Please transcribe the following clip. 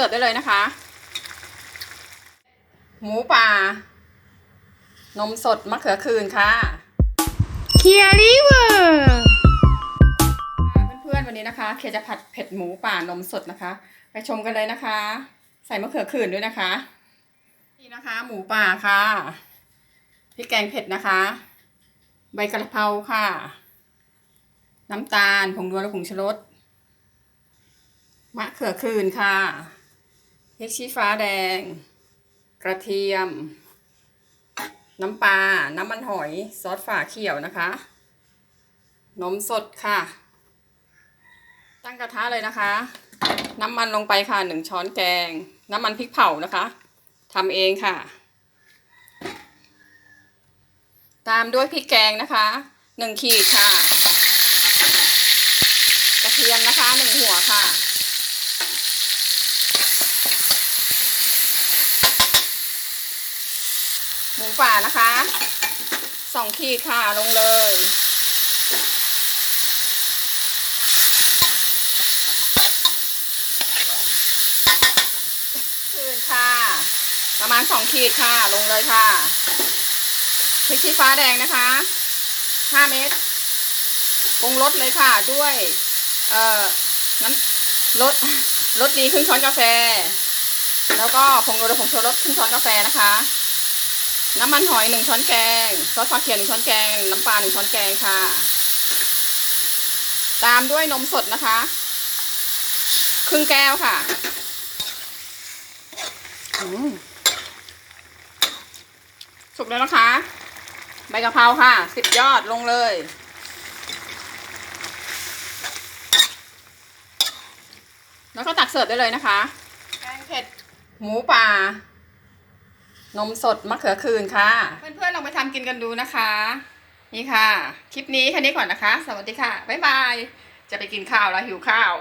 เสิร์ฟได้เลยนะคะ หมูป่า นมสดมะเขือคืนค่ะเคียริเวอร์เพื่อนๆวันนี้นะคะ เคจะผัดเผ็ดหมูป่านมสดนะคะ ไปชมกันเลยนะคะ ใส่มะเขือคืนด้วยนะคะ นี่นะคะ หมูป่าค่ะพริกแกงเผ็ดนะคะ ใบกระเพราค่ะ น้ำตาลผงนัวและผงชูรสมะเขือคืนค่ะ พริกชี้ฟ้าแดง กระเทียม น้ำปลา น้ำมันหอย ซอสฝาเขียวนะคะ นมสดค่ะ ตั้งกระทะเลยนะคะ น้ำมันลงไปค่ะหนึ่งช้อนแกง น้ำมันพริกเผานะคะทำเองค่ะ ตามด้วยพริกแกงนะคะหนึ่งขีดค่ะ กระเทียมนะคะหนึ่งหัวค่ะ หมูป่านะคะสองขีดค่ะลงเลย คืนค่ะ ประมาณสองขีดค่ะลงเลยค่ะพริกชี้ฟ้าแดงนะคะห้าเม็ดปรุงรสเลยค่ะด้วย เอ่อ น้ำรสรสดีครึ่งช้อนกาแฟ แล้วก็ผงโรยผงชูรสครึ่งช้อนกาแฟนะคะ น้ำมันหอยหนึ่งช้อนแกง ซอสฟ้าเขียวหนึ่งช้อนแกง น้ำปลาหนึ่งช้อนแกงค่ะ ตามด้วยนมสดนะคะ ครึ่งแก้วค่ะอืมสุกแล้วนะคะ ใบกะเพราค่ะ สิบยอดลงเลย แล้วก็ตักเสิร์ฟได้เลยนะคะ แกงเผ็ด หมูป่า นมสดมะเขือคืนค่ะ เพื่อนๆลองไปทำกินกันดูนะคะ นี่ค่ะ คลิปนี้แค่นี้ก่อนนะคะ สวัสดีค่ะ บ๊ายบาย จะไปกินข้าวแล้วหิวข้าว